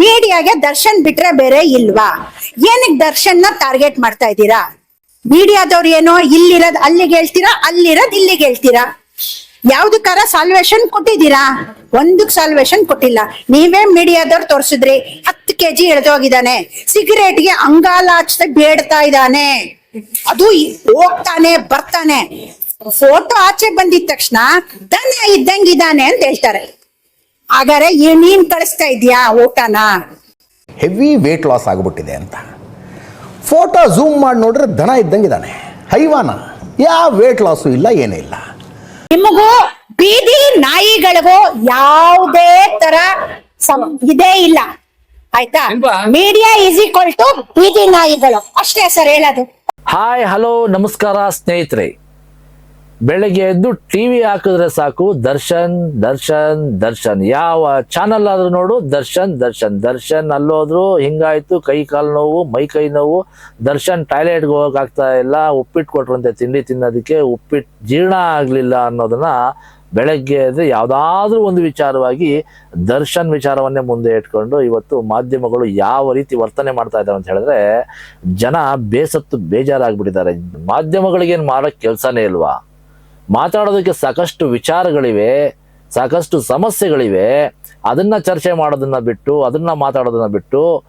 ಮೀಡಿಯಾಗೆ ದರ್ಶನ್ ಬಿಟ್ರೆ ಬೇರೆ ಇಲ್ವಾ? ಏನಕ್ಕೆ ದರ್ಶನ್ನ ಟಾರ್ಗೆಟ್ ಮಾಡ್ತಾ ಇದ್ದೀರಾ? ಮೀಡಿಯಾದವ್ರು ಏನೋ ಇಲ್ಲಿರೋದ್ ಅಲ್ಲಿಗೆ ಹೇಳ್ತೀರಾ, ಅಲ್ಲಿರೋದ್ ಇಲ್ಲಿಗೆ ಹೇಳ್ತೀರಾ? ಯಾವ್ದಕ್ಕಾರ ಸಾಲ್ವೇಶನ್ ಕೊಟ್ಟಿದ್ದೀರಾ? ಒಂದಕ್ ಸಾಲ್ವೇಶನ್ ಕೊಟ್ಟಿಲ್ಲ. ನೀವೇ ಮೀಡಿಯಾದವ್ರು ತೋರಿಸಿದ್ರಿ, ಹತ್ತು ಕೆಜಿ ಎಳ್ದೋಗಿದ್ದಾನೆ. ಸಿಗರೇಟ್ಗೆ ಅಂಗಾಲ ಹಚ್ಚದೆ ಬೇಡ್ತಾ ಇದ್ದಾನೆ. ಅದು ಹೋಗ್ತಾನೆ, ಬರ್ತಾನೆ. ಫೋಟೋ ಆಚೆ ಬಂದಿದ ತಕ್ಷಣ ದನ ಇದ್ದಂಗಿದ್ದಾನೆ ಅಂತ ಹೇಳ್ತಾರೆ. ಹಾಗಾದ್ರೆ ಈ ನೀನ್ ಕಳಿಸ್ತಾ ಇದೀಯಾ ಊಟನ? ಹೆವಿ ವೇಟ್ ಲಾಸ್ ಆಗಿಬಿಟ್ಟಿದೆ ಅಂತ. ಫೋಟೋ ಝೂಮ್ ಮಾಡಿ ನೋಡ್ರೆ ದನ ಇದ್ದಂಗಿದ್ದಾನೆ ಹೈವಾನ. ಯಾವ ವೇಟ್ ಲಾಸು ಇಲ್ಲ ಏನೂ ಇಲ್ಲ. ನಿಮಗೂ ಬೀದಿ ನಾಯಿಗಳಿಗೂ ಯಾವುದೇ ತರ ಸಂ- ಇದೇ ಇಲ್ಲ. ಆಯ್ತಾ? ಮೀಡಿಯಾ ಈಸ್ ಈಕ್ವಲ್ ಟು ಬೀದಿ ನಾಯಿಗಳು. ಅಷ್ಟೇ ಸರ್ ಹೇಳೋದು. ಹಾಯ್ ಹಲೋ ನಮಸ್ಕಾರ ಸ್ನೇಹಿತರೆ. ಬೆಳಗ್ಗೆ ಎದ್ದು ಟಿ ವಿ ಹಾಕಿದ್ರೆ ಸಾಕು. ದರ್ಶನ್ ದರ್ಶನ್ ದರ್ಶನ್. ಯಾವ ಚಾನಲ್ ಆದ್ರೂ ನೋಡು. ದರ್ಶನ್ ದರ್ಶನ್. ದರ್ಶನ್ ಅಲ್ಲೋದ್ರು ಹಿಂಗಾಯ್ತು. ಕೈ ಕಾಲು ನೋವು, ಮೈ ಕೈ ನೋವು. ದರ್ಶನ್ ಟಾಯ್ಲೆಟ್ಗೆ ಹೋಗಕ್ ಆಗ್ತಾ ಇಲ್ಲ. ಉಪ್ಪಿಟ್ಟು ಕೊಟ್ರಂತೆ ತಿಂಡಿ ತಿನ್ನೋದಕ್ಕೆ. ಉಪ್ಪಿಟ್ಟು ಜೀರ್ಣ ಆಗಲಿಲ್ಲ ಅನ್ನೋದನ್ನ ಬೆಳಗ್ಗೆ ಎದ್ದು ಯಾವುದಾದ್ರೂ ಒಂದು ವಿಚಾರವಾಗಿ ದರ್ಶನ್ ವಿಚಾರವನ್ನೇ ಮುಂದೆ ಇಟ್ಕೊಂಡು ಇವತ್ತು ಮಾಧ್ಯಮಗಳು ಯಾವ ರೀತಿ ವರ್ತನೆ ಮಾಡ್ತಾ ಇದ್ದಾವೆ ಅಂತ ಹೇಳಿದ್ರೆ ಜನ ಬೇಸತ್ತು ಬೇಜಾರಾಗ್ಬಿಟ್ಟಿದ್ದಾರೆ. ಮಾಧ್ಯಮಗಳಿಗೇನು ಮಾಡೋಕ್ಕೆ ಕೆಲಸನೇ ಇಲ್ವಾ? ಮಾತಾಡೋದಕ್ಕೆ ಸಾಕಷ್ಟು ವಿಚಾರಗಳಿವೆ, ಸಾಕಷ್ಟು ಸಮಸ್ಯೆಗಳಿವೆ. ಅದನ್ನ ಚರ್ಚೆ ಮಾಡೋದನ್ನ ಬಿಟ್ಟು, ಅದನ್ನ ಮಾತಾಡೋದನ್ನ ಬಿಟ್ಟು,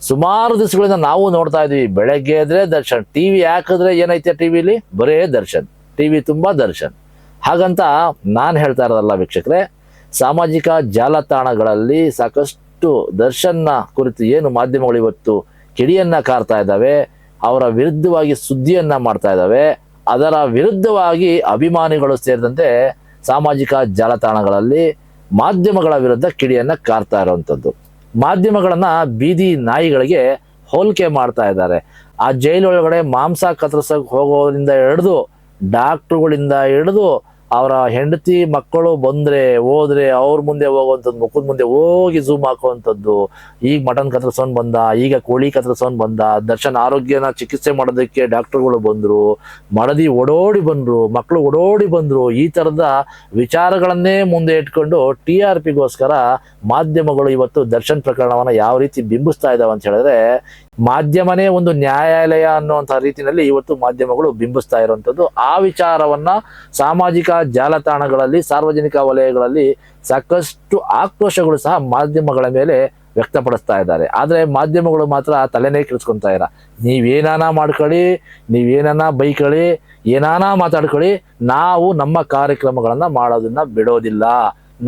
ಸುಮಾರು ದಿವಸಗಳಿಂದ ನಾವು ನೋಡ್ತಾ ಇದೀವಿ ಬೆಳಗ್ಗೆ ಎದ್ರೆ ದರ್ಶನ್ ಟಿ ವಿ ಹಾಕಿದ್ರೆ ಏನೈತೆ ಟಿ ವಿಲಿ ಬರೇ ದರ್ಶನ್. ಟಿ ವಿ ತುಂಬಾ ದರ್ಶನ್. ಹಾಗಂತ ನಾನು ಹೇಳ್ತಾ ಇರೋದಲ್ಲ ವೀಕ್ಷಕರೇ, ಸಾಮಾಜಿಕ ಜಾಲತಾಣಗಳಲ್ಲಿ ಸಾಕಷ್ಟು ದರ್ಶನ್ನ ಕುರಿತು ಏನು ಮಾಧ್ಯಮಗಳು ಇವತ್ತು ಕಿಡಿಯನ್ನ ಕಾರ್ತಾ ಇದ್ದಾವೆ, ಅವರ ವಿರುದ್ಧವಾಗಿ ಸುದ್ದಿಯನ್ನ ಮಾಡ್ತಾ ಇದ್ದಾವೆ ಅದರ ವಿರುದ್ಧವಾಗಿ ಅಭಿಮಾನಿಗಳು ಸೇರಿದಂತೆ ಸಾಮಾಜಿಕ ಜಾಲತಾಣಗಳಲ್ಲಿ ಮಾಧ್ಯಮಗಳ ವಿರುದ್ಧ ಕಿಡಿಯನ್ನು ಕಾರ್ತಾ ಇರುವಂಥದ್ದು ಮಾಧ್ಯಮಗಳನ್ನು ಬೀದಿ ನಾಯಿಗಳಿಗೆ ಹೋಲಿಕೆ ಮಾಡ್ತಾ ಇದ್ದಾರೆ. ಆ ಜೈಲೊಳಗಡೆ ಮಾಂಸ ಕತ್ತರಿಸೋಕೆ ಹೋಗೋದ್ರಿಂದ ಹಿಡಿದು, ಡಾಕ್ಟ್ರುಗಳಿಂದ ಹಿಡಿದು ಅವರ ಹೆಂಡತಿ ಮಕ್ಕಳು ಬಂದ್ರೆ, ಹೋದ್ರೆ ಅವ್ರ ಮುಂದೆ ಹೋಗುವಂಥದ್ದು, ಮುಖದ ಮುಂದೆ ಹೋಗಿ ಝೂಮ್ ಹಾಕುವಂಥದ್ದು. ಈಗ ಮಟನ್ ಕತ್ರಿಸೋನ್ ಬಂದ, ಈಗ ಕೋಳಿ ಕತ್ರಿಸೋನ್ ಬಂದ, ದರ್ಶನ್ ಆರೋಗ್ಯನ ಚಿಕಿತ್ಸೆ ಮಾಡೋದಕ್ಕೆ ಡಾಕ್ಟರ್ಗಳು ಬಂದ್ರು, ಮಡದಿ ಓಡೋಡಿ ಬಂದ್ರು ಮಕ್ಕಳು ಓಡೋಡಿ ಬಂದ್ರು. ಈ ತರದ ವಿಚಾರಗಳನ್ನೇ ಮುಂದೆ ಇಟ್ಕೊಂಡು ಟಿ ಆರ್ ಪಿಗೋಸ್ಕರ ಮಾಧ್ಯಮಗಳು ಇವತ್ತು ದರ್ಶನ್ ಪ್ರಕರಣವನ್ನ ಯಾವ ರೀತಿ ಬಿಂಬಿಸ್ತಾ ಇದಾವೆ ಅಂತ ಹೇಳಿದ್ರೆ ಮಾಧ್ಯಮನೇ ಒಂದು ನ್ಯಾಯಾಲಯ ಅನ್ನುವಂಥ ರೀತಿಯಲ್ಲಿ ಇವತ್ತು ಮಾಧ್ಯಮಗಳು ಬಿಂಬಿಸ್ತಾ ಇರುವಂಥದ್ದು. ಆ ವಿಚಾರವನ್ನ ಸಾಮಾಜಿಕ ಜಾಲತಾಣಗಳಲ್ಲಿ, ಸಾರ್ವಜನಿಕ ವಲಯಗಳಲ್ಲಿ ಸಾಕಷ್ಟು ಆಕ್ರೋಶಗಳು ಸಹ ಮಾಧ್ಯಮಗಳ ಮೇಲೆ ವ್ಯಕ್ತಪಡಿಸ್ತಾ ಇದ್ದಾರೆ. ಆದರೆ ಮಾಧ್ಯಮಗಳು ಮಾತ್ರ ತಲೆನೇ ಕೆಡಿಸ್ಕೊತಾ ಇರ ನೀವೇನಾನ ಮಾಡ್ಕೊಳ್ಳಿ, ನೀವೇನಾನ ಬೈಕೊಳ್ಳಿ, ಏನಾನ ಮಾತಾಡ್ಕೊಳ್ಳಿ, ನಾವು ನಮ್ಮ ಕಾರ್ಯಕ್ರಮಗಳನ್ನು ಮಾಡೋದನ್ನ ಬಿಡೋದಿಲ್ಲ.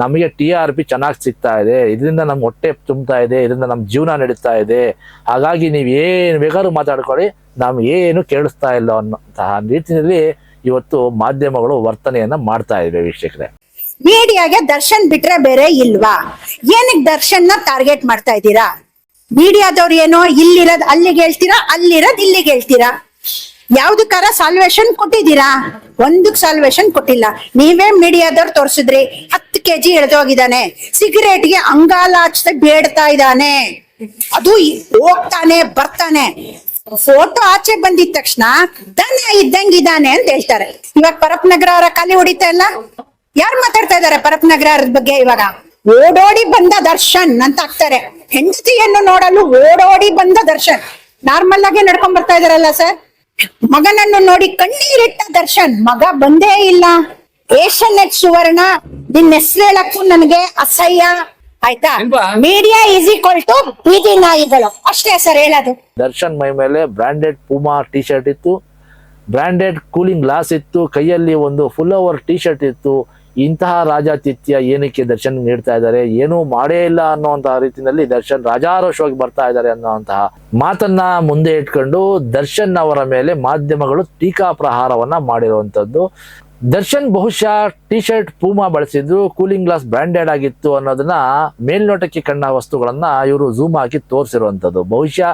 ನಮಗೆ ಟಿ ಆರ್ ಪಿ ಚೆನ್ನಾಗಿ ಸಿಗ್ತಾ ಇದೆ, ಇದರಿಂದ ನಮ್ಮ ಹೊಟ್ಟೆ ತುಂಬ್ತಾ ಇದೆ, ಇದರಿಂದ ನಮ್ಮ ಜೀವನ ನಡೀತಾ ಇದೆ. ಹಾಗಾಗಿ ನೀವು ಏನು ಬೇಕಾದ್ರೂ ಮಾತಾಡ್ಕೊಳ್ಳಿ ನಾವು ಏನು ಕೇಳಿಸ್ತಾ ಇಲ್ಲ ಅನ್ನೋಂತಹ ರೀತಿಯಲ್ಲಿ ಇವತ್ತು ಮಾಧ್ಯಮಗಳು ವರ್ತನೆಯನ್ನ ಮಾಡ್ತಾ ಇದೆ ವೀಕ್ಷಕರೇ. ಮೀಡಿಯಾಗೆ ದರ್ಶನ್ ಬಿಟ್ರೆ ಬೇರೆ ಇಲ್ವಾ? ಏನಕ್ಕೆ ದರ್ಶನ್ನ ಟಾರ್ಗೆಟ್ ಮಾಡ್ತಾ ಇದ್ದೀರಾ? ಮೀಡಿಯಾದವ್ರು ಏನೋ ಇಲ್ಲಿರೋದ್ ಅಲ್ಲಿಗೆ ಹೇಳ್ತೀರಾ, ಅಲ್ಲಿರೋದ್ ಇಲ್ಲಿಗೆ ಹೇಳ್ತೀರಾ? ಯಾವ್ದಕ್ಕಾರ ಸಾಲ್ವೇಶನ್ ಕೊಟ್ಟಿದ್ದೀರಾ? ಒಂದಕ್ ಸಾಲ್ವೇಶನ್ ಕೊಟ್ಟಿಲ್ಲ. ನೀವೇ ಮೀಡಿಯಾದವ್ರು ತೋರಿಸಿದ್ರಿ, ಹತ್ತು ಕೆಜಿ ಎಳ್ದೋಗಿದ್ದಾನೆ. ಸಿಗರೇಟ್ಗೆ ಅಂಗಾಲ ಹಚ್ಚದೆ ಬೇಡ್ತಾ ಇದ್ದಾನೆ. ಅದು ಹೋಗ್ತಾನೆ, ಬರ್ತಾನೆ. ಫೋಟೋ ಆಚೆ ಬಂದಿದ ತಕ್ಷಣ ದನ ಇದ್ದಂಗಿದ್ದಾನೆ ಅಂತ ಹೇಳ್ತಾರೆ. ಇವಾಗ ಪರಪ್ ನಗರ ಅವರ ಖಾಲಿ ಹೊಡಿತಾ ಇಲ್ಲ? ಯಾರು ಮಾತಾಡ್ತಾ ಇದಾರೆ ಪರಪ್ ನಗರ ಬಗ್ಗೆ ಇವಾಗ? ಓಡೋಡಿ ಬಂದ ದರ್ಶನ್ ಅಂತ ಆಗ್ತಾರೆ. ಹೆಂಡತಿಯನ್ನು ನೋಡಲು ಓಡೋಡಿ ಬಂದ ದರ್ಶನ್. ನಾರ್ಮಲ್ ಆಗಿ ನಡ್ಕೊಂಡ್ ಬರ್ತಾ ಇದಾರಲ್ಲ ಸರ್? ಮಗನನ್ನು ನೋಡಿ ಕಣ್ಣೀರಿಟ್ಟ ದರ್ಶನ್ ಮಗ ಬಂದೇ ಇಲ್ಲ. ಏಷ್ಯನ್ ನೆಟ್ ಸುವರ್ಣ ನಿನ್ನ ಹೆಸರು ಹೇಳಕ್ಕೂ ನನಗೆ ಅಸಹ್ಯ. ಆಯ್ತಾ? ಮೀಡಿಯಾ ಈಸ್ ಈಕ್ವಲ್ ಟು ಬೀದಿ ನಾಯಿಗಳು. ಅಷ್ಟೇ ಸರ್ ಹೇಳೋದು. ದರ್ಶನ್ ಮೈ ಮೇಲೆ ಬ್ರಾಂಡೆಡ್ ಪೂಮಾ ಟಿ ಶರ್ಟ್ ಇತ್ತು. ಬ್ರಾಂಡೆಡ್ ಕೂಲಿಂಗ್ ಗ್ಲಾಸ್ ಇತ್ತು. ಕೈಯಲ್ಲಿ ಒಂದು ಫುಲ್ ಓವರ್ ಟಿ ಶರ್ಟ್ ಇತ್ತು. ಇಂತಹ ರಾಜಾತಿಥ್ಯ ಏನಕ್ಕೆ ದರ್ಶನ್ ನೀಡ್ತಾ ಇದ್ದಾರೆ, ಏನೂ ಮಾಡೇ ಇಲ್ಲ ಅನ್ನುವಂತಹ ರೀತಿಯಲ್ಲಿ ದರ್ಶನ್ ರಾಜಾರೋಷವಾಗಿ ಬರ್ತಾ ಇದ್ದಾರೆ ಅನ್ನುವಂತಹ ಮಾತನ್ನ ಮುಂದೆ ಇಟ್ಕೊಂಡು ದರ್ಶನ್ ಅವರ ಮೇಲೆ ಮಾಧ್ಯಮಗಳು ಟೀಕಾ ಪ್ರಹಾರವನ್ನ ಮಾಡಿರುವಂತದ್ದು. ದರ್ಶನ್ ಬಹುಶಃ ಟಿ ಶರ್ಟ್ ಪೂಮಾ ಬಳಸಿದ್ರು, ಕೂಲಿಂಗ್ ಗ್ಲಾಸ್ ಬ್ರಾಂಡೆಡ್ ಆಗಿತ್ತು ಅನ್ನೋದನ್ನ ಮೇಲ್ನೋಟಕ್ಕೆ ಕಂಡ ವಸ್ತುಗಳನ್ನ ಇವರು ಝೂಮ್ ಹಾಕಿ ತೋರಿಸಿರುವಂಥದ್ದು ಬಹುಶಃ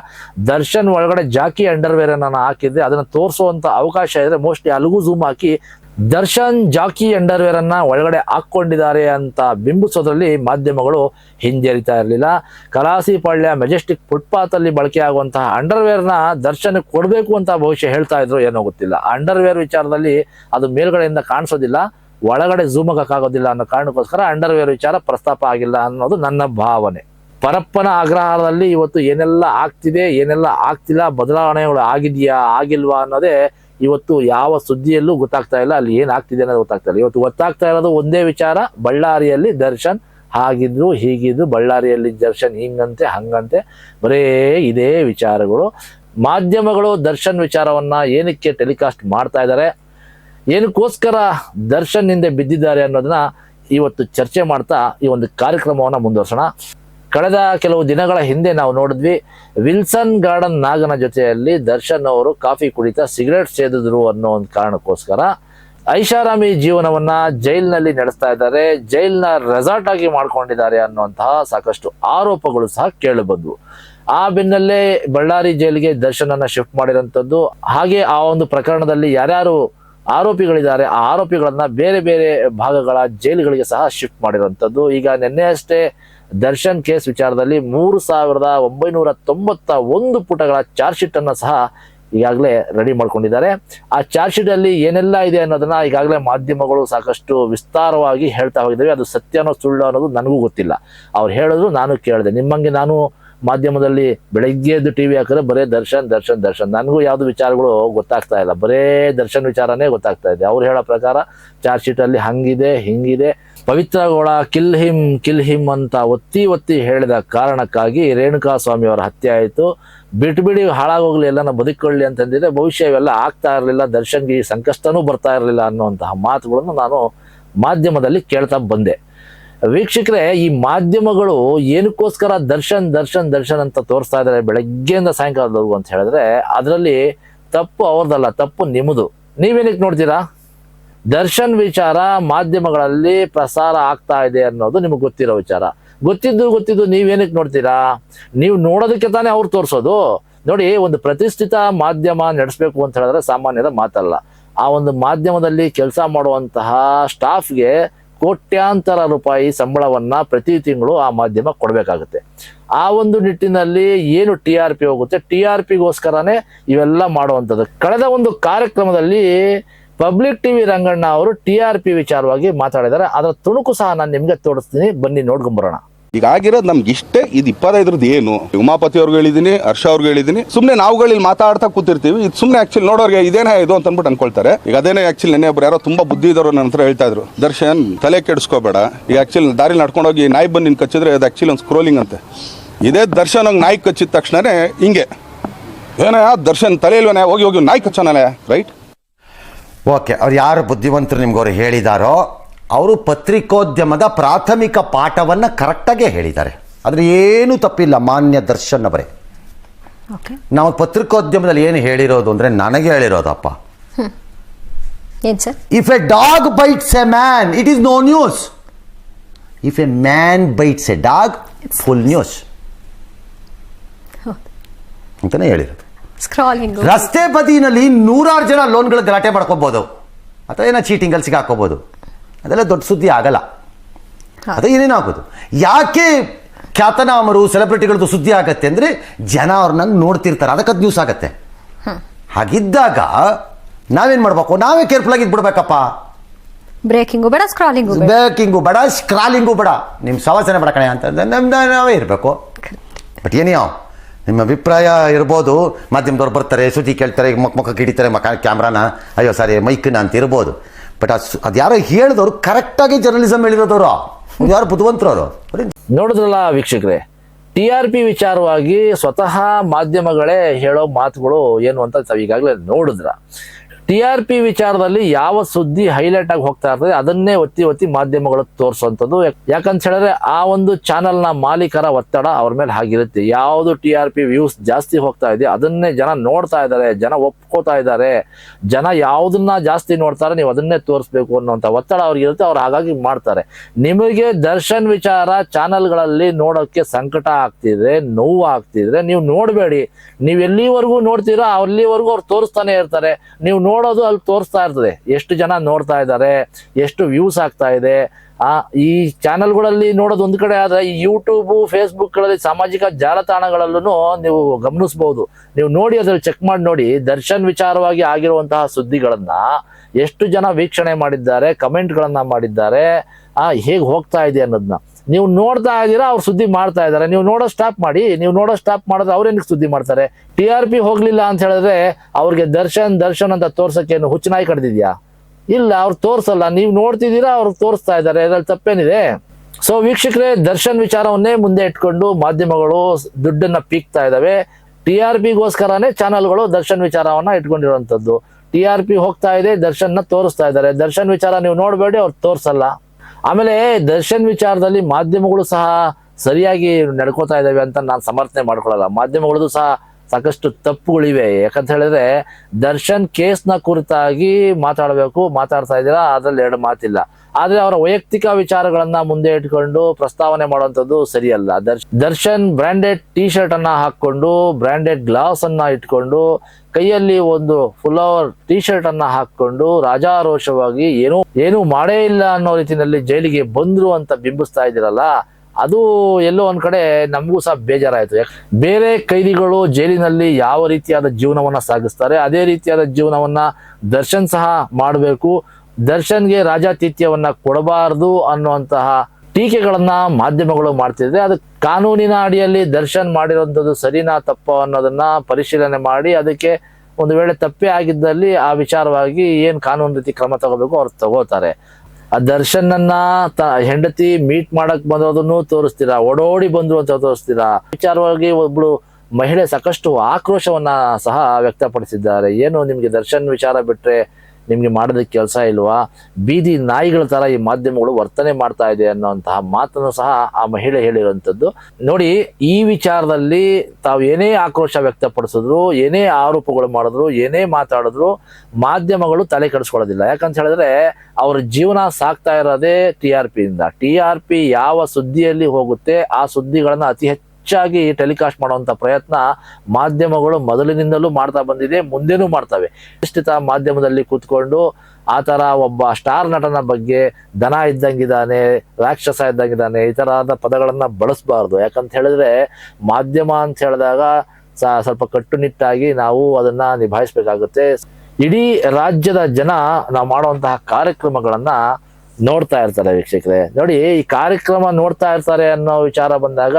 ದರ್ಶನ್ ಒಳಗಡೆ ಜಾಕಿ ಅಂಡರ್ವೇರ್ ಅನ್ನ ಹಾಕಿದ್ರೆ ಅದನ್ನ ತೋರಿಸುವಂತ ಅವಕಾಶ ಇದ್ರೆ ಮೋಸ್ಟ್ಲಿ ಅಲ್ಲಿಗೂ ಝೂಮ್ ಹಾಕಿ ದರ್ಶನ್ ಜಾಕಿ ಅಂಡರ್ವೇರ್ ಅನ್ನ ಒಳಗಡೆ ಹಾಕೊಂಡಿದ್ದಾರೆ ಅಂತ ಬಿಂಬಿಸೋದ್ರಲ್ಲಿ ಮಾಧ್ಯಮಗಳು ಹಿಂಜರಿತಾ ಇರಲಿಲ್ಲ. ಕಲಾಸಿಪಾಳ್ಯ ಮೆಜೆಸ್ಟಿಕ್ ಫುಟ್ಪಾತ್ ಅಲ್ಲಿ ಬಳಕೆ ಆಗುವಂತಹ ಅಂಡರ್ವೇರ್ನ ದರ್ಶನ ಕೊಡಬೇಕು ಅಂತ ಬಹುಶಃ ಹೇಳ್ತಾ ಇದ್ರು ಏನೋ ಗೊತ್ತಿಲ್ಲ. ಅಂಡರ್ವೇರ್ ವಿಚಾರದಲ್ಲಿ ಅದು ಮೇಲ್ಗಡೆಯಿಂದ ಕಾಣಿಸೋದಿಲ್ಲ, ಒಳಗಡೆ ಝೂಮ್ ಆಗೋದಿಲ್ಲ ಅನ್ನೋ ಕಾರಣಕ್ಕೋಸ್ಕರ ಅಂಡರ್ವೇರ್ ವಿಚಾರ ಪ್ರಸ್ತಾಪ ಆಗಿಲ್ಲ ಅನ್ನೋದು ನನ್ನ ಭಾವನೆ. ಪರಪ್ಪನ ಆಗ್ರಹದಲ್ಲಿ ಇವತ್ತು ಏನೆಲ್ಲ ಆಗ್ತಿದೆ, ಏನೆಲ್ಲ ಆಗ್ತಿಲ್ಲ, ಬದಲಾವಣೆಗಳು ಆಗಿದೆಯಾ, ಆಗಿಲ್ವಾ ಅನ್ನೋದೇ ಇವತ್ತು ಯಾವ ಸುದ್ದಿಯಲ್ಲೂ ಗೊತ್ತಾಗ್ತಾ ಇಲ್ಲ, ಅಲ್ಲಿ ಏನಾಗ್ತಿದೆ ಅನ್ನೋದು ಗೊತ್ತಾಗ್ತಾ ಇಲ್ಲ. ಇವತ್ತು ಗೊತ್ತಾಗ್ತಾ ಇರೋದು ಒಂದೇ ವಿಚಾರ, ಬಳ್ಳಾರಿಯಲ್ಲಿ ದರ್ಶನ್ ಹಾಗಿದ್ರು, ಹೀಗಿದ್ರು, ಬಳ್ಳಾರಿಯಲ್ಲಿ ದರ್ಶನ್ ಹಿಂಗಂತೆ, ಹಂಗಂತೆ, ಬರೇ ಇದೇ ವಿಚಾರಗಳು. ಮಾಧ್ಯಮಗಳು ದರ್ಶನ್ ವಿಚಾರವನ್ನ ಏನಕ್ಕೆ ಟೆಲಿಕಾಸ್ಟ್ ಮಾಡ್ತಾ ಇದ್ದಾರೆ ಏನಕ್ಕೋಸ್ಕರ ದರ್ಶನ್ ಹಿಂದೆ ಬಿದ್ದಿದ್ದಾರೆ ಅನ್ನೋದನ್ನ ಇವತ್ತು ಚರ್ಚೆ ಮಾಡ್ತಾ ಈ ಒಂದು ಕಾರ್ಯಕ್ರಮವನ್ನು ಮುಂದುವರ್ಸೋಣ. ಕಳೆದ ಕೆಲವು ದಿನಗಳ ಹಿಂದೆ ನಾವು ನೋಡಿದ್ವಿ ವಿಲ್ಸನ್ ಗಾರ್ಡನ್ ನಾಗನ ಜೊತೆಯಲ್ಲಿ ದರ್ಶನ್ ಅವರು ಕಾಫಿ ಕುಡಿತಾ ಸಿಗರೇಟ್ ಸೇದಿದ್ರು ಅನ್ನೋ ಒಂದು ಕಾರಣಕ್ಕೋಸ್ಕರ ಐಷಾರಾಮಿ ಜೀವನವನ್ನ ಜೈಲಿನಲ್ಲಿ ನಡೆಸ್ತಾ ಇದ್ದಾರೆ. ಜೈಲ್ನ ರೆಸಾರ್ಟ್ ಆಗಿ ಮಾಡ್ಕೊಂಡಿದ್ದಾರೆ ಅನ್ನುವಂತಹ ಸಾಕಷ್ಟು ಆರೋಪಗಳು ಸಹ ಕೇಳಿಬಂದ್ವು. ಆ ಬೆನ್ನಲ್ಲೇ ಬಳ್ಳಾರಿ ಜೈಲಿಗೆ ದರ್ಶನನ್ನ ಶಿಫ್ಟ್ ಮಾಡಿರೋಂಥದ್ದು. ಹಾಗೆ ಆ ಒಂದು ಪ್ರಕರಣದಲ್ಲಿ ಯಾರ್ಯಾರು ಆರೋಪಿಗಳಿದ್ದಾರೆ, ಆ ಆರೋಪಿಗಳನ್ನ ಬೇರೆ ಬೇರೆ ಭಾಗಗಳ ಜೈಲುಗಳಿಗೆ ಸಹ ಶಿಫ್ಟ್ ಮಾಡಿರುವಂಥದ್ದು ಈಗ ನಿನ್ನೆ ಅಷ್ಟೇ ದರ್ಶನ್ ಕೇಸ್ ವಿಚಾರದಲ್ಲಿ ಮೂರು ಸಾವಿರದ ಒಂಬೈನೂರ ತೊಂಬತ್ತ ಒಂದು ಪುಟಗಳ ಚಾರ್ಜ್ ಶೀಟ್ ಅನ್ನ ಸಹ ಈಗಾಗಲೇ ರೆಡಿ ಮಾಡ್ಕೊಂಡಿದ್ದಾರೆ. ಆ ಚಾರ್ಜ್ ಶೀಟ್ ಅಲ್ಲಿ ಏನೆಲ್ಲ ಇದೆ ಅನ್ನೋದನ್ನ ಈಗಾಗಲೇ ಮಾಧ್ಯಮಗಳು ಸಾಕಷ್ಟು ವಿಸ್ತಾರವಾಗಿ ಹೇಳ್ತಾ ಹೋಗಿದ್ದಾವೆ. ಅದು ಸತ್ಯನೋ ಸುಳ್ಳು ಅನ್ನೋದು ನನಗೂ ಗೊತ್ತಿಲ್ಲ. ಅವ್ರು ಹೇಳಿದ್ರು, ನಾನು ಕೇಳಿದೆ. ನಿಮ್ಮಂಗೆ ನಾನು ಮಾಧ್ಯಮದಲ್ಲಿ ಬೆಳಗ್ಗೆ ಎದ್ದು ಟಿವಿ ಹಾಕಿದ್ರೆ ಬರೇ ದರ್ಶನ್ ದರ್ಶನ್ ದರ್ಶನ್. ನನಗೂ ಯಾವುದು ವಿಚಾರಗಳು ಗೊತ್ತಾಗ್ತಾ ಇಲ್ಲ. ಬರೇ ದರ್ಶನ್ ವಿಚಾರನೇ ಗೊತ್ತಾಗ್ತಾ ಇದೆ. ಅವ್ರು ಹೇಳೋ ಪ್ರಕಾರ ಚಾರ್ಜ್ ಶೀಟ್ ಅಲ್ಲಿ ಹಂಗಿದೆ, ಹಿಂಗಿದೆ. Pavithra kill him kill him ಅಂತ ಒತ್ತಿ ಒತ್ತಿ ಹೇಳಿದ ಕಾರಣಕ್ಕಾಗಿ ರೇಣುಕಾ ಸ್ವಾಮಿ ಅವರ ಹತ್ಯೆ ಆಯಿತು. ಬಿಟ್ಬಿಡಿ ಹಾಳಾಗೋಗ್ಲಿ, ಎಲ್ಲನ ಬದುಕೊಳ್ಳಿ ಅಂತಂದಿದ್ರೆ ಭವಿಷ್ಯ ಇವೆಲ್ಲ ಆಗ್ತಾ ಇರಲಿಲ್ಲ. ದರ್ಶನ್ಗೆ ಈ ಸಂಕಷ್ಟನೂ ಬರ್ತಾ ಇರಲಿಲ್ಲ ಅನ್ನುವಂತಹ ಮಾತುಗಳನ್ನು ನಾನು ಮಾಧ್ಯಮದಲ್ಲಿ ಕೇಳ್ತಾ ಬಂದೆ. ವೀಕ್ಷಕರೇ, ಈ ಮಾಧ್ಯಮಗಳು ಏನಕ್ಕೋಸ್ಕರ ದರ್ಶನ್ ದರ್ಶನ್ ದರ್ಶನ್ ಅಂತ ತೋರಿಸ್ತಾ ಇದ್ದಾರೆ ಬೆಳಗ್ಗೆಯಿಂದ ಸಾಯಂಕಾಲದವರೆಗೂ ಅಂತ ಹೇಳಿದ್ರೆ, ಅದರಲ್ಲಿ ತಪ್ಪು ಅವ್ರದಲ್ಲ ತಪ್ಪು ನಿಮ್ಮದು. ನೀವೇನಕ್ಕೆ ನೋಡ್ತೀರಾ? ದರ್ಶನ್ ವಿಚಾರ ಮಾಧ್ಯಮಗಳಲ್ಲಿ ಪ್ರಸಾರ ಆಗ್ತಾ ಇದೆ ಅನ್ನೋದು ನಿಮಗೆ ಗೊತ್ತಿರೋ ವಿಚಾರ. ಗೊತ್ತಿದ್ದು ಗೊತ್ತಿದ್ದು ನೀವೇನಕ್ಕೆ ನೋಡ್ತೀರಾ? ನೀವು ನೋಡೋದಕ್ಕೆ ತಾನೇ ಅವ್ರು ತೋರಿಸೋದು. ನೋಡಿ, ಒಂದು ಪ್ರತಿಷ್ಠಿತ ಮಾಧ್ಯಮ ನಡೆಸಬೇಕು ಅಂತ ಹೇಳಿದ್ರೆ ಸಾಮಾನ್ಯದ ಮಾತಲ್ಲ. ಆ ಒಂದು ಮಾಧ್ಯಮದಲ್ಲಿ ಕೆಲಸ ಮಾಡುವಂತಹ ಸ್ಟಾಫ್ಗೆ ಕೋಟ್ಯಾಂತರ ರೂಪಾಯಿ ಸಂಬಳವನ್ನ ಪ್ರತಿ ತಿಂಗಳು ಆ ಮಾಧ್ಯಮ ಕೊಡಬೇಕಾಗುತ್ತೆ. ಆ ಒಂದು ನಿಟ್ಟಿನಲ್ಲಿ ಏನು ಟಿ ಆರ್ ಪಿ ಹೋಗುತ್ತೆ? ಟಿ ಆರ್ ಪಿಗೋಸ್ಕರನೇ ಇವೆಲ್ಲ ಮಾಡುವಂಥದ್ದು. ಕಳೆದ ಒಂದು ಕಾರ್ಯಕ್ರಮದಲ್ಲಿ ಪಬ್ಲಿಕ್ ಟಿ ವಿ ರಂಗಣ್ಣ ಅವರು ಟಿ ಆರ್ ಪಿ ವಿಚಾರವಾಗಿ ಮಾತಾಡಿದ್ದಾರೆ. ಅದರ ತುಣುಕು ಸಹ ನಾನು ನಿಮಗೆ ತೋರಿಸ್ತೀನಿ. ಬನ್ನಿ ನೋಡ್ಕೊಂಬರೋಣ ಈಗ ಆಗಿರೋದು ನಮ್ಗೆ ಇಷ್ಟೇ, ಇದು ಇಪ್ಪತ್ತೈದ್ರದ್ದು ಏನು? ಉಮಾಪತಿ ಅವ್ರಿಗೆ ಹೇಳಿದೀನಿ, ಹರ್ಷ ಅವ್ರಿಗೆ ಹೇಳಿದ್ದೀನಿ ಸುಮ್ಮನೆ ನಾವುಗಳಲ್ಲಿ ಮಾತಾಡ್ತಾ ಕೂತಿರ್ತೀವಿ. ಇದು ಸುಮ್ಮನೆ ಆಕ್ಚುಲಿ ನೋಡೋರಿಗೆ ಇದೇನೇ ಇದು ಅಂತ ಅಂದ್ಬಿಟ್ಟು ಅನ್ಕೊಳ್ತಾರೆ. ಈಗ ಅದೇನೇ ಆಕ್ಚುಲಿ ನೆನೆ ಒಬ್ರು ಯಾರೋ ತುಂಬಾ ಬುದ್ಧಿ ಇದ್ದವರು ನನ್ನ ಹತ್ರ ಹೇಳ್ತಾ ಇದ್ರು. ದರ್ಶನ್, ತಲೆ ಕೆಡಿಸ್ಕೋಬೇಡ. ಈಗ ಆಕ್ಚುಲಿ ದಾರಿ ನಡ್ಕೊಂಡೋಗಿ ನಾಯಿ ಬಂದು ನಿನ್ ಕಚ್ಚಿದ್ರೆ ಅದು ಆಕ್ಚುಲಿ ಒಂದು ಸ್ಕ್ರೋಲಿಂಗ್ ಅಂತೆ. ಇದೇ ದರ್ಶನ್ ನಾಯಿ ಕಚ್ಚಿದ ತಕ್ಷಣನೇ ಹಿಂಗೆ. ಏನ ದರ್ಶನ್ ತಲೆ ಇಲ್ವನೇ ಹೋಗಿ ಹೋಗಿ ನಾಯಿ ಕಚ್ಚೋನಲ್ಲ ರೈಟ್ ಓಕೆ, ಅವ್ರು ಯಾರು ಬುದ್ಧಿವಂತರು ನಿಮ್ಗೆ ಅವ್ರು ಹೇಳಿದಾರೋ ಅವರು ಪತ್ರಿಕೋದ್ಯಮದ ಪ್ರಾಥಮಿಕ ಪಾಠವನ್ನು ಕರೆಕ್ಟಾಗೇ ಹೇಳಿದ್ದಾರೆ. ಆದರೆ ಏನೂ ತಪ್ಪಿಲ್ಲ ಮಾನ್ಯ ದರ್ಶನ್ ಅವರೇ. ನಾವು ಪತ್ರಿಕೋದ್ಯಮದಲ್ಲಿ ಏನು ಹೇಳಿರೋದು ಅಂದರೆ ನನಗೆ ಹೇಳಿರೋದಪ್ಪ if a dog bites a man it is no news if a man bites a dog full news ಅಂತಲೇ ಹೇಳಿರೋದು. ರಸ್ತೆ ಬದಿನಲ್ಲಿ ನೂರಾರು ಜನ ಲೋನ್ಗಳು ಗಲಾಟೆ ಮಾಡ್ಕೋಬಹುದು ಅಥವಾ ಏನೋ ಚೀಟಿಂಗಲ್ಲಿ ಸಿಗಾಕೋಬೋದು. ಅದೆಲ್ಲ ದೊಡ್ಡ ಸುದ್ದಿ ಆಗಲ್ಲ. ಅದು ಏನೇನಾಗೋದು? ಯಾಕೆ ಖ್ಯಾತನಾಮರು ಸೆಲೆಬ್ರಿಟಿಗಳದ್ದು ಸುದ್ದಿ ಆಗತ್ತೆ ಅಂದರೆ ಜನ ಅವ್ರನ್ನ ನೋಡ್ತಿರ್ತಾರೆ. ಅದಕ್ಕೆ ಅದು ನ್ಯೂಸ್ ಆಗತ್ತೆ. ಹಾಗಿದ್ದಾಗ ನಾವೇನು ಮಾಡಬೇಕು? ನಾವೇ ಕೇರ್ಫುಲ್ ಆಗಿ ಇದ್ಬಿಡ್ಬೇಕಪ್ಪ. ಬ್ರೇಕಿಂಗು ಬೇಡ ಸ್ಕ್ರಾಲಿಂಗು ಬ್ರೇಕಿಂಗು ಬೇಡ ಸ್ಕ್ರಾಲಿಂಗು ಬೇಡ. ನಿಮ್ಮ ಸವಾಸನೆ ಬೇಡ ಕಣೆ ಅಂತ ನಮ್ದು ನಾವೇ ಇರಬೇಕು. ಬಟ್ ಏನೇ ನಿಮ್ಮ ಅಭಿಪ್ರಾಯ ಇರ್ಬೋದು. ಮಾಧ್ಯಮದವ್ರು ಬರ್ತಾರೆ ಸುದ್ದಿ ಕೇಳ್ತಾರೆ ಮುಖ ಮುಖಕ್ಕೆ ಹಿಡಿತಾರೆ ಮಕ ಕ್ಯಾಮ್ರಾನ ಅಯ್ಯೋ ಸಾರಿ ಮೈಕ್ನ ಅಂತ ಇರ್ಬೋದು. ಬಟ್ ಅದು ಅದು ಯಾರೋ ಹೇಳಿದವರು ಕರೆಕ್ಟಾಗಿ ಜರ್ನಲಿಸಮ್ ಹೇಳಿರೋದವರು. ಯಾರು ಬುದ್ಧಿವಂತರು ಅವರು ನೋಡಿದ್ರಲ್ಲ ವೀಕ್ಷಕರೇ, ಟಿ ಆರ್ ಪಿ ವಿಚಾರವಾಗಿ ಸ್ವತಃ ಮಾಧ್ಯಮಗಳೇ ಹೇಳೋ ಮಾತುಗಳು ಏನು ಅಂತ ತಾವು ಈಗಾಗಲೇ ನೋಡಿದ್ರ? ಟಿ ಆರ್ ಪಿ ವಿಚಾರದಲ್ಲಿ ಯಾವ ಸುದ್ದಿ ಹೈಲೈಟ್ ಆಗಿ ಹೋಗ್ತಾ ಇರ್ತದೆ ಅದನ್ನೇ ಒತ್ತಿ ಒತ್ತಿ ಮಾಧ್ಯಮಗಳು ತೋರಿಸುವಂಥದ್ದು ಯಾಕಂತ ಹೇಳಿದ್ರೆ ಆ ಒಂದು ಚಾನೆಲ್ನ ಮಾಲೀಕರ ಒತ್ತಡ ಅವ್ರ ಮೇಲೆ ಹಾಗಿರುತ್ತೆ. ಯಾವುದು ಟಿ ಆರ್ ಪಿ ವ್ಯೂಸ್ ಜಾಸ್ತಿ ಹೋಗ್ತಾ ಇದೆ ಅದನ್ನೇ ಜನ ನೋಡ್ತಾ ಇದ್ದಾರೆ, ಜನ ಒಪ್ಕೋತಾ ಇದ್ದಾರೆ, ಜನ ಯಾವುದನ್ನ ಜಾಸ್ತಿ ನೋಡ್ತಾರೆ ನೀವು ಅದನ್ನೇ ತೋರಿಸ್ಬೇಕು ಅನ್ನೋಂಥ ಒತ್ತಡ ಅವ್ರಿಗಿರುತ್ತೆ ಅವ್ರು ಹಾಗಾಗಿ ಮಾಡ್ತಾರೆ. ನಿಮಗೆ ದರ್ಶನ್ ವಿಚಾರ ಚಾನಲ್ಗಳಲ್ಲಿ ನೋಡೋಕ್ಕೆ ಸಂಕಟ ಆಗ್ತಿದ್ರೆ, ನೋವು ಆಗ್ತಿದ್ರೆ ನೀವು ನೋಡಬೇಡಿ. ನೀವು ಎಲ್ಲಿವರೆಗೂ ನೋಡ್ತೀರೋ ಅಲ್ಲಿವರೆಗೂ ಅವ್ರು ತೋರಿಸ್ತಾನೆ ಇರ್ತಾರೆ. ನೀವು ನೋಡೋದು ಅಲ್ಲಿ ತೋರಿಸ್ತಾ ಇರ್ತದೆ. ಎಷ್ಟು ಜನ ನೋಡ್ತಾ ಇದ್ದಾರೆ, ಎಷ್ಟು ವ್ಯೂಸ್ ಆಗ್ತಾ ಇದೆ. ಆ, ಈ ಚಾನೆಲ್ಗಳಲ್ಲಿ ನೋಡೋದು ಒಂದು ಕಡೆ ಆದರೆ ಈ ಯೂಟ್ಯೂಬು ಫೇಸ್ಬುಕ್ಗಳಲ್ಲಿ ಸಾಮಾಜಿಕ ಜಾಲತಾಣಗಳಲ್ಲೂ ನೀವು ಗಮನಿಸ್ಬೋದು. ನೀವು ನೋಡಿ ಅದರಲ್ಲಿ ಚೆಕ್ ಮಾಡಿ ನೋಡಿ, ದರ್ಶನ್ ವಿಚಾರವಾಗಿ ಆಗಿರುವಂತಹ ಸುದ್ದಿಗಳನ್ನು ಎಷ್ಟು ಜನ ವೀಕ್ಷಣೆ ಮಾಡಿದ್ದಾರೆ ಕಮೆಂಟ್ಗಳನ್ನು ಮಾಡಿದ್ದಾರೆ ಹೇಗೆ ಹೋಗ್ತಾ ಇದೆ ಅನ್ನೋದನ್ನ ನೀವು ನೋಡ್ತಾ ಇದ್ದೀರಾ, ಅವ್ರು ಸುದ್ದಿ ಮಾಡ್ತಾ ಇದ್ದಾರೆ. ನೀವು ನೋಡೋ ಸ್ಟಾಪ್ ಮಾಡಿ, ನೀವು ನೋಡೋ ಸ್ಟಾಪ್ ಮಾಡಿದ್ರೆ ಅವ್ರೇನಕ್ಕೆ ಸುದ್ದಿ ಮಾಡ್ತಾರೆ? ಟಿ ಆರ್ ಪಿ ಹೋಗ್ಲಿಲ್ಲ ಅಂತ ಹೇಳಿದ್ರೆ ಅವ್ರಿಗೆ ದರ್ಶನ್ ದರ್ಶನ್ ಅಂತ ತೋರ್ಸಕ್ಕೆ ಏನು ಹುಚ್ಚನಾಯಿ ಕಡ್ದಿದ್ಯಾ? ಇಲ್ಲ, ಅವ್ರು ತೋರ್ಸಲ್ಲ. ನೀವು ನೋಡ್ತಿದ್ದೀರಾ, ಅವ್ರು ತೋರಿಸ್ತಾ ಇದ್ದಾರೆ. ಅದ್ರಲ್ಲಿ ತಪ್ಪೇನಿದೆ. ಸೊ ವೀಕ್ಷಕರೇ, ದರ್ಶನ್ ವಿಚಾರವನ್ನೇ ಮುಂದೆ ಇಟ್ಕೊಂಡು ಮಾಧ್ಯಮಗಳು ದುಡ್ಡನ್ನ ಪೀಕ್ತಾ ಇದ್ದಾವೆ. ಟಿ ಆರ್ ಪಿಗೋಸ್ಕರನೇ ಚಾನಲ್ಗಳು ದರ್ಶನ್ ವಿಚಾರವನ್ನ ಇಟ್ಕೊಂಡಿರುವಂತದ್ದು ಟಿ ಆರ್ ಪಿ ಹೋಗ್ತಾ ಇದೆ ದರ್ಶನ್ ತೋರಿಸ್ತಾ ಇದ್ದಾರೆ. ದರ್ಶನ್ ವಿಚಾರ ನೀವು ನೋಡಬೇಡಿ, ಅವ್ರು ತೋರ್ಸಲ್ಲ. ಆಮೇಲೆ ದರ್ಶನ್ ವಿಚಾರದಲ್ಲಿ ಮಾಧ್ಯಮಗಳು ಸಹ ಸರಿಯಾಗಿ ನಡ್ಕೋತಾ ಇದಾವೆ ಅಂತ ನಾನು ಸಮರ್ಥನೆ ಮಾಡ್ಕೊಳ್ಳಲ್ಲ. ಮಾಧ್ಯಮಗಳದ್ದು ಸಹ ಸಾಕಷ್ಟು ತಪ್ಪುಗಳಿವೆ. ಯಾಕಂತ ಹೇಳಿದ್ರೆ ದರ್ಶನ್ ಕೇಸ್ನ ಕುರಿತಾಗಿ ಮಾತಾಡಬೇಕು, ಮಾತಾಡ್ತಾ ಇದ್ದೀರಾ, ಅದ್ರಲ್ಲಿ ಎರಡು ಮಾತಿಲ್ಲ. ಆದ್ರೆ ಅವರ ವೈಯಕ್ತಿಕ ವಿಚಾರಗಳನ್ನ ಮುಂದೆ ಇಟ್ಕೊಂಡು ಪ್ರಸ್ತಾವನೆ ಮಾಡುವಂಥದ್ದು ಸರಿಯಲ್ಲ. Darsh, Darshan branded T shirt ಅನ್ನ ಹಾಕೊಂಡು ಬ್ರಾಂಡೆಡ್ ಗ್ಲಾಸ್ ಅನ್ನ ಇಟ್ಕೊಂಡು, ಕೈಯಲ್ಲಿ ಒಂದು ಫುಲ್ ಅವರ್ ಟೀ ಶರ್ಟನ್ನು ಅನ್ನ ಹಾಕೊಂಡು ರಾಜಾರೋಷವಾಗಿ ಏನು ಏನು ಮಾಡೇ ಇಲ್ಲ ಅನ್ನೋ ರೀತಿಯಲ್ಲಿ ಜೈಲಿಗೆ ಬಂದ್ರು ಅಂತ ಬಿಂಬಿಸ್ತಾ ಇದ್ದೀರಲ್ಲ, ಅದು ಎಲ್ಲೋ ಒಂದ್ ಕಡೆ ನಮಗೂ ಸಹ ಬೇಜಾರಾಯಿತು. ಬೇರೆ ಕೈದಿಗಳು ಜೈಲಿನಲ್ಲಿ ಯಾವ ರೀತಿಯಾದ ಜೀವನವನ್ನ ಸಾಗಿಸ್ತಾರೆ, ಅದೇ ರೀತಿಯಾದ ಜೀವನವನ್ನ ದರ್ಶನ್ ಸಹ ಮಾಡಬೇಕು. ದರ್ಶನ್ಗೆ ರಾಜಾತಿಥ್ಯವನ್ನ ಕೊಡಬಾರದು ಅನ್ನುವಂತಹ ಟೀಕೆಗಳನ್ನ ಮಾಧ್ಯಮಗಳು ಮಾಡ್ತಿದ್ರೆ ಅದು ಕಾನೂನಿನ ಅಡಿಯಲ್ಲಿ ದರ್ಶನ್ ಮಾಡಿರುವಂಥದ್ದು ಸರಿನಾ ತಪ್ಪ ಅನ್ನೋದನ್ನ ಪರಿಶೀಲನೆ ಮಾಡಿ ಅದಕ್ಕೆ ಒಂದು ವೇಳೆ ತಪ್ಪೇ ಆಗಿದ್ದಲ್ಲಿ ಆ ವಿಚಾರವಾಗಿ ಏನು ಕಾನೂನು ರೀತಿ ಕ್ರಮ ತಗೋಬೇಕು ಅವ್ರು ತಗೋತಾರೆ. ಆ ದರ್ಶನನ್ನ ತ ಹೆಂಡತಿ ಮೀಟ್ ಮಾಡಕ್ ಬಂದಿರೋದನ್ನು ತೋರಿಸ್ತೀರಾ? ಓಡೋಡಿ ಬಂದ್ರು ಅಂತ ತೋರಿಸ್ತೀರಾ? ವಿಚಾರವಾಗಿ ಒಬ್ಳು ಮಹಿಳೆ ಸಾಕಷ್ಟು ಆಕ್ರೋಶವನ್ನ ಸಹ ವ್ಯಕ್ತಪಡಿಸಿದ್ದಾರೆ. ಏನು ನಿಮ್ಗೆ ದರ್ಶನ್ ವಿಚಾರ ಬಿಟ್ರೆ ನಿಮ್ಗೆ ಮಾಡೋದಕ್ಕೆ ಕೆಲಸ ಇಲ್ವಾ? ಬೀದಿ ನಾಯಿಗಳ ಥರ ಈ ಮಾಧ್ಯಮಗಳು ವರ್ತನೆ ಮಾಡ್ತಾ ಇದೆ ಅನ್ನೋಂತಹ ಮಾತನ್ನು ಸಹ ಆ ಮಹಿಳೆ ಹೇಳಿರುವಂಥದ್ದು. ನೋಡಿ, ಈ ವಿಚಾರದಲ್ಲಿ ತಾವು ಏನೇ ಆಕ್ರೋಶ ವ್ಯಕ್ತಪಡಿಸಿದ್ರು, ಏನೇ ಆರೋಪಗಳು ಮಾಡಿದ್ರು, ಏನೇ ಮಾತಾಡಿದ್ರು, ಮಾಧ್ಯಮಗಳು ತಲೆ ಕೆಡಿಸ್ಕೊಳ್ಳೋದಿಲ್ಲ. ಯಾಕಂತ ಹೇಳಿದ್ರೆ, ಅವ್ರ ಜೀವನ ಸಾಕ್ತಾ ಇರೋದೇ ಟಿ ಆರ್ ಪಿ ಇಂದ. ಟಿ ಆರ್ ಪಿ ಯಾವ ಸುದ್ದಿಯಲ್ಲಿ ಹೋಗುತ್ತೆ, ಆ ಸುದ್ದಿಗಳನ್ನು ಅತಿ ಹೆಚ್ಚಾಗಿ ಟೆಲಿಕಾಸ್ಟ್ ಮಾಡುವಂತ ಪ್ರಯತ್ನ ಮಾಧ್ಯಮಗಳು ಮೊದಲಿನಿಂದಲೂ ಮಾಡ್ತಾ ಬಂದಿದೆ, ಮುಂದೆನೂ ಮಾಡ್ತವೆ. ನಿಷ್ಠಿತ ಮಾಧ್ಯಮದಲ್ಲಿ ಕೂತ್ಕೊಂಡು ಆ ಥರ ಒಬ್ಬ ಸ್ಟಾರ್ ನಟನ ಬಗ್ಗೆ ದನ ಇದ್ದಂಗಿದ್ದಾನೆ, ರಾಕ್ಷಸ ಇದ್ದಂಗಿದ್ದಾನೆ, ಈ ಥರದ ಪದಗಳನ್ನು ಬಳಸಬಾರ್ದು. ಯಾಕಂತ ಹೇಳಿದ್ರೆ ಮಾಧ್ಯಮ ಅಂತ ಹೇಳಿದಾಗ ಸ್ವಲ್ಪ ಕಟ್ಟುನಿಟ್ಟಾಗಿ ನಾವು ಅದನ್ನ ನಿಭಾಯಿಸಬೇಕಾಗುತ್ತೆ. ಇಡೀ ರಾಜ್ಯದ ಜನ ನಾವು ಮಾಡುವಂತಹ ಕಾರ್ಯಕ್ರಮಗಳನ್ನು ನೋಡ್ತಾ ಇರ್ತಾರೆ ವೀಕ್ಷಕರೇ. ನೋಡಿ ಈ ಕಾರ್ಯಕ್ರಮ ನೋಡ್ತಾ ಇರ್ತಾರೆ ಅನ್ನೋ ವಿಚಾರ ಬಂದಾಗ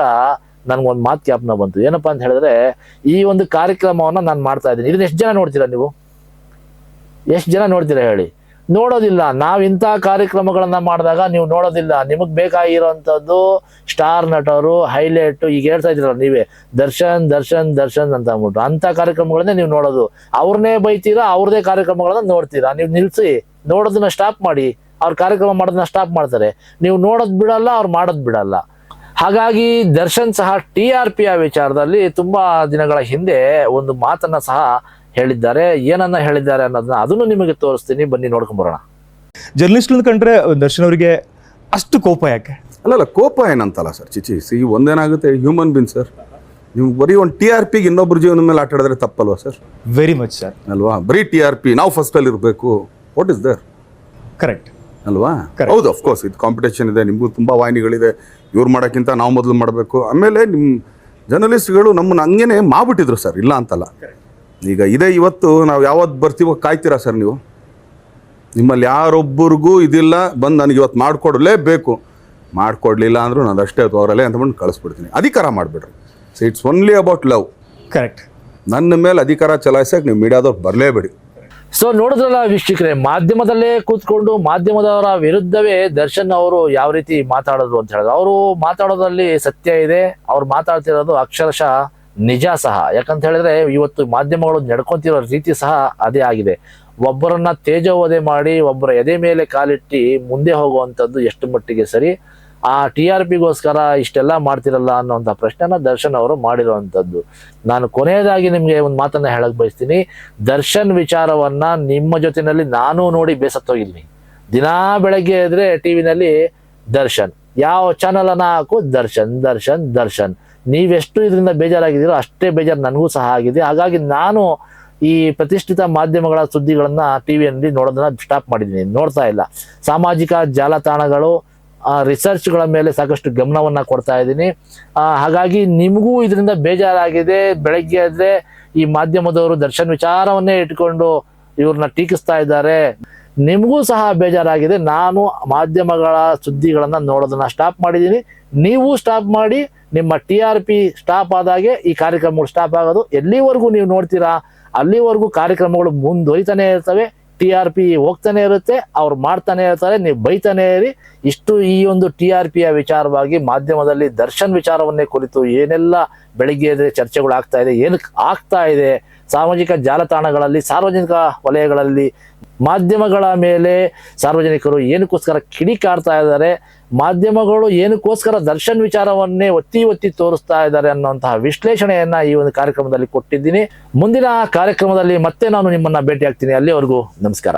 ನನ್ಗೊಂದು ಮಾತು ಜ್ಞಾಪನ ಬಂತು. ಏನಪ್ಪಾ ಅಂತ ಹೇಳಿದ್ರೆ, ಈ ಒಂದು ಕಾರ್ಯಕ್ರಮವನ್ನು ನಾನು ಮಾಡ್ತಾ ಇದ್ದೀನಿ. ಇದನ್ನ ಎಷ್ಟು ಜನ ನೋಡ್ತೀರಾ ನೀವು? ಎಷ್ಟು ಜನ ನೋಡ್ತೀರಾ ಹೇಳಿ. ನೋಡೋದಿಲ್ಲ. ನಾವು ಇಂಥ ಕಾರ್ಯಕ್ರಮಗಳನ್ನ ಮಾಡಿದಾಗ ನೀವು ನೋಡೋದಿಲ್ಲ. ನಿಮಗೆ ಬೇಕಾಗಿರೋಂಥದ್ದು ಸ್ಟಾರ್ ನಟರು, ಹೈಲೈಟ್, ಈಗ ಹೇಳ್ತಾ ಇದ್ದೀರಲ್ಲ ನೀವೇ. ದರ್ಶನ್ ದರ್ಶನ್ ದರ್ಶನ್ ಅಂತ ಅಂದ್ಬಿಟ್ಟು. ಅಂತ ಕಾರ್ಯಕ್ರಮಗಳನ್ನೇ ನೀವು ನೋಡೋದು. ಅವ್ರನ್ನೇ ಬೈತೀರಾ, ಅವ್ರದೇ ಕಾರ್ಯಕ್ರಮಗಳನ್ನ ನೋಡ್ತೀರಾ? ನೀವು ನಿಲ್ಸಿ. ನೋಡೋದನ್ನ ಸ್ಟಾಪ್ ಮಾಡಿ. ಅವ್ರ ಕಾರ್ಯಕ್ರಮ ಮಾಡೋದನ್ನ ಸ್ಟಾಪ್ ಮಾಡ್ತಾರೆ. ನೀವು ನೋಡೋದು ಬಿಡಲ್ಲ, ಅವ್ರು ಮಾಡೋದು ಬಿಡಲ್ಲ. ಹಾಗಾಗಿ ದರ್ಶನ್ ಸಹ ಟಿ ಆರ್ ಪಿಯ ವಿಚಾರದಲ್ಲಿ ತುಂಬಾ ದಿನಗಳ ಹಿಂದೆ ಒಂದು ಮಾತನ್ನ ಸಹ ಹೇಳಿದ್ದಾರೆ. ಏನನ್ನ ಹೇಳಿದ್ದಾರೆ ಅನ್ನೋದನ್ನ ಅದನ್ನು ನಿಮಗೆ ತೋರಿಸ್ತೀನಿ. ಬನ್ನಿ ನೋಡ್ಕೊಂಡ್ ಬರೋಣ. ಜರ್ನಲಿಸ್ಟ್ ಕಂಡ್ರೆ ದರ್ಶನ್ ಅವರಿಗೆ ಅಷ್ಟು ಕೋಪ ಯಾಕೆ? ಅಲ್ಲಲ್ಲ ಕೋಪ ಏನಂತಲ್ಲ ಸರ್? ಚಿಚಿ ಸಿ ಒಂದೇನಾಗುತ್ತೆ? ಹ್ಯೂಮನ್ ಬಿನ್ ಸರ್ ನೀವು ಬರೀ ಒಂದು ಟಿ ಆರ್ ಪಿಗೆ ಇನ್ನೊಬ್ಬರ ಜೀವನದ ಮೇಲೆ ಆಟ ಆಡಿದ್ರೆ ತಪ್ಪಲ್ವಾ ಸರ್ ವೆರಿ ಮಚ್ ಸರ್ ಅಲ್ವಾ? ಬರೀ ಟಿ ಆರ್ ಪಿ ನಾವು ಫಸ್ಟಲ್ಲಿ ಇರಬೇಕು. ವಾಟ್ ಇಸ್ ದರ್ ಕರೆಕ್ಟ್ ಅಲ್ವಾ. ಹೌದು ಅಫ್ಕೋರ್ಸ್ ಇದು ಕಾಂಪಿಟೇಷನ್ ಇದೆ ನಿಮಗೂ ತುಂಬ ವಾಹಿನಿಗಳಿದೆ. ಇವ್ರು ಮಾಡೋಕ್ಕಿಂತ ನಾವು ಮೊದಲು ಮಾಡಬೇಕು. ಆಮೇಲೆ ನಿಮ್ಮ ಜರ್ನಲಿಸ್ಟ್ಗಳು ನಮ್ಮನ್ನು ಹಂಗೇನೆ ಮಾಡ್ಬಿಟ್ಟಿದ್ರು ಸರ್ ಇಲ್ಲ ಅಂತಲ್ಲ. ಈಗ ಇದೇ ಇವತ್ತು ನಾವು ಯಾವತ್ತು ಬರ್ತೀವೋ ಕಾಯ್ತೀರಾ ಸರ್ ನೀವು? ನಿಮ್ಮಲ್ಲಿ ಯಾರೊಬ್ಬರಿಗೂ ಇದಿಲ್ಲ ಬಂದು ನನಗೆ ಇವತ್ತು ಮಾಡಿಕೊಡಲೇಬೇಕು. ಮಾಡಿಕೊಡ್ಲಿಲ್ಲ ಅಂದರೂ ನಾನು ಅಷ್ಟೇ ಅವರಲ್ಲೇ ಅಂತ ಬಂದು ಕಳಿಸ್ಬಿಡ್ತೀನಿ. ಅಧಿಕಾರ ಮಾಡಿಬಿಡ್ರಿ. So it's only about love correct ನನ್ನ ಮೇಲೆ ಅಧಿಕಾರ ಚಲಾಯಿಸೋಕೆ ನೀವು ಮೀಡಿಯಾದವ್ರು ಬರಲೇಬೇಡಿ. ಸೊ ನೋಡಿದ್ರಲ್ಲ ವೀಕ್ಷಕರೇ, ಮಾಧ್ಯಮದಲ್ಲೇ ಕೂತ್ಕೊಂಡು ಮಾಧ್ಯಮದವರ ವಿರುದ್ಧವೇ ದರ್ಶನ್ ಅವರು ಯಾವ ರೀತಿ ಮಾತಾಡಿದ್ರು ಅಂತ ಹೇಳಿದ್ರು. ಅವರು ಮಾತಾಡೋದ್ರಲ್ಲಿ ಸತ್ಯ ಇದೆ, ಅವ್ರು ಮಾತಾಡ್ತಿರೋದು ಅಕ್ಷರಶಃ ನಿಜ ಸಹ. ಯಾಕಂತ ಹೇಳಿದ್ರೆ, ಇವತ್ತು ಮಾಧ್ಯಮಗಳು ನಡ್ಕೊಂತಿರೋ ರೀತಿ ಸಹ ಅದೇ ಆಗಿದೆ. ಒಬ್ಬರನ್ನ ತೇಜೋವಧೆ ಮಾಡಿ, ಒಬ್ಬರ ಎದೆ ಮೇಲೆ ಕಾಲಿಟ್ಟಿ ಮುಂದೆ ಹೋಗುವಂಥದ್ದು ಎಷ್ಟು ಮಟ್ಟಿಗೆ ಸರಿ. ಆ ಟಿ ಆರ್ ಪಿಗೋಸ್ಕರ ಇಷ್ಟೆಲ್ಲ ಮಾಡ್ತಿರಲ್ಲ ಅನ್ನೋಂಥ ಪ್ರಶ್ನೆನ ದರ್ಶನ್ ಅವರು ಮಾಡಿರುವಂಥದ್ದು. ನಾನು ಕೊನೆಯದಾಗಿ ನಿಮಗೆ ಒಂದು ಮಾತನ್ನು ಹೇಳಕ್ ಬಯಸ್ತೀನಿ. ದರ್ಶನ್ ವಿಚಾರವನ್ನ ನಿಮ್ಮ ಜೊತೆಯಲ್ಲಿ ನಾನು ನೋಡಿ ಬೇಸತ್ತೋಗಿದ್ದೀನಿ. ದಿನಾ ಬೆಳಗ್ಗೆ ಎದ್ರೆ ಟಿವಿನಲ್ಲಿ ದರ್ಶನ್. ಯಾವ ಚಾನಲ್ ಅನ್ನ ಹಾಕು ದರ್ಶನ್ ದರ್ಶನ್ ದರ್ಶನ್. ನೀವೆಷ್ಟು ಇದರಿಂದ ಬೇಜಾರಾಗಿದ್ದೀರೋ ಅಷ್ಟೇ ಬೇಜಾರು ನನಗೂ ಸಹ ಆಗಿದೆ. ಹಾಗಾಗಿ ನಾನು ಈ ಪ್ರತಿಷ್ಠಿತ ಮಾಧ್ಯಮಗಳ ಸುದ್ದಿಗಳನ್ನ ಟಿವಿಯಲ್ಲಿ ನೋಡೋದನ್ನ ಸ್ಟಾಪ್ ಮಾಡಿದ್ದೀನಿ. ನೋಡ್ತಾ ಇಲ್ಲ. ಸಾಮಾಜಿಕ ಜಾಲತಾಣಗಳು ರಿಸರ್ಚ್ಗಳ ಮೇಲೆ ಸಾಕಷ್ಟು ಗಮನವನ್ನ ಕೊಡ್ತಾ ಇದ್ದೀನಿ. ಹಾಗಾಗಿ ನಿಮಗೂ ಇದರಿಂದ ಬೇಜಾರಾಗಿದೆ, ಬೆಳಗ್ಗೆ ಆದ್ರೆ ಈ ಮಾಧ್ಯಮದವರು ದರ್ಶನ್ ವಿಚಾರವನ್ನೇ ಇಟ್ಕೊಂಡು ಇವ್ರನ್ನ ಟೀಕಿಸ್ತಾ ಇದ್ದಾರೆ. ನಿಮಗೂ ಸಹ ಬೇಜಾರಾಗಿದೆ, ನಾನು ಮಾಧ್ಯಮಗಳ ಸುದ್ದಿಗಳನ್ನು ನೋಡೋದನ್ನ ಸ್ಟಾಪ್ ಮಾಡಿದ್ದೀನಿ. ನೀವು ಸ್ಟಾಪ್ ಮಾಡಿ, ನಿಮ್ಮ ಟಿ ಆರ್ ಪಿ ಸ್ಟಾಪ್ ಆದಾಗೆ ಈ ಕಾರ್ಯಕ್ರಮಗಳು ಸ್ಟಾಪ್ ಆಗೋದು. ಎಲ್ಲಿವರೆಗೂ ನೀವು ನೋಡ್ತೀರಾ? ಅಲ್ಲಿವರೆಗೂ ಕಾರ್ಯಕ್ರಮಗಳು ಮುಂದುವರಿತಾನೆ ಇರ್ತವೆ. ಟಿ ಆರ್ ಪಿ ಹೋಗ್ತಾನೆ ಇರುತ್ತೆ, ಅವ್ರು ಮಾಡ್ತಾನೆ ಇರ್ತಾರೆ, ನೀವು ಬೈತಾನೆ ಇರಿ. ಇಷ್ಟು ಈ ಒಂದು ಟಿ ಆರ್ ಪಿಯ ವಿಚಾರವಾಗಿ ಮಾಧ್ಯಮದಲ್ಲಿ ದರ್ಶನ್ ವಿಚಾರವನ್ನೇ ಕುರಿತು ಏನೆಲ್ಲ ಬೆಳಿಗ್ಗೆ ಚರ್ಚೆಗಳು ಆಗ್ತಾ ಇದೆ ಏನಕ್ಕೆ ಆಗ್ತಾ ಇದೆ, ಸಾಮಾಜಿಕ ಜಾಲತಾಣಗಳಲ್ಲಿ, ಸಾರ್ವಜನಿಕ ವಲಯಗಳಲ್ಲಿ ಮಾಧ್ಯಮಗಳ ಮೇಲೆ ಸಾರ್ವಜನಿಕರು ಏನಕ್ಕೋಸ್ಕರ ಕಿಡಿಕಾಡ್ತಾ ಇದ್ದಾರೆ ಮಾಧ್ಯಮಗಳು ಏನಕ್ಕೋಸ್ಕರ ದರ್ಶನ್ ವಿಚಾರವನ್ನೇ ಒತ್ತಿ ಒತ್ತಿ ತೋರಿಸ್ತಾ ಇದ್ದಾರೆ ಅನ್ನುವಂತಹ ವಿಶ್ಲೇಷಣೆಯನ್ನ ಈ ಒಂದು ಕಾರ್ಯಕ್ರಮದಲ್ಲಿ ಕೊಟ್ಟಿದ್ದೀನಿ. ಮುಂದಿನ ಕಾರ್ಯಕ್ರಮದಲ್ಲಿ ಮತ್ತೆ ನಾನು ನಿಮ್ಮನ್ನ ಭೇಟಿ ಆಗ್ತೀನಿ ಅಲ್ಲಿವರೆಗೂ ನಮಸ್ಕಾರ.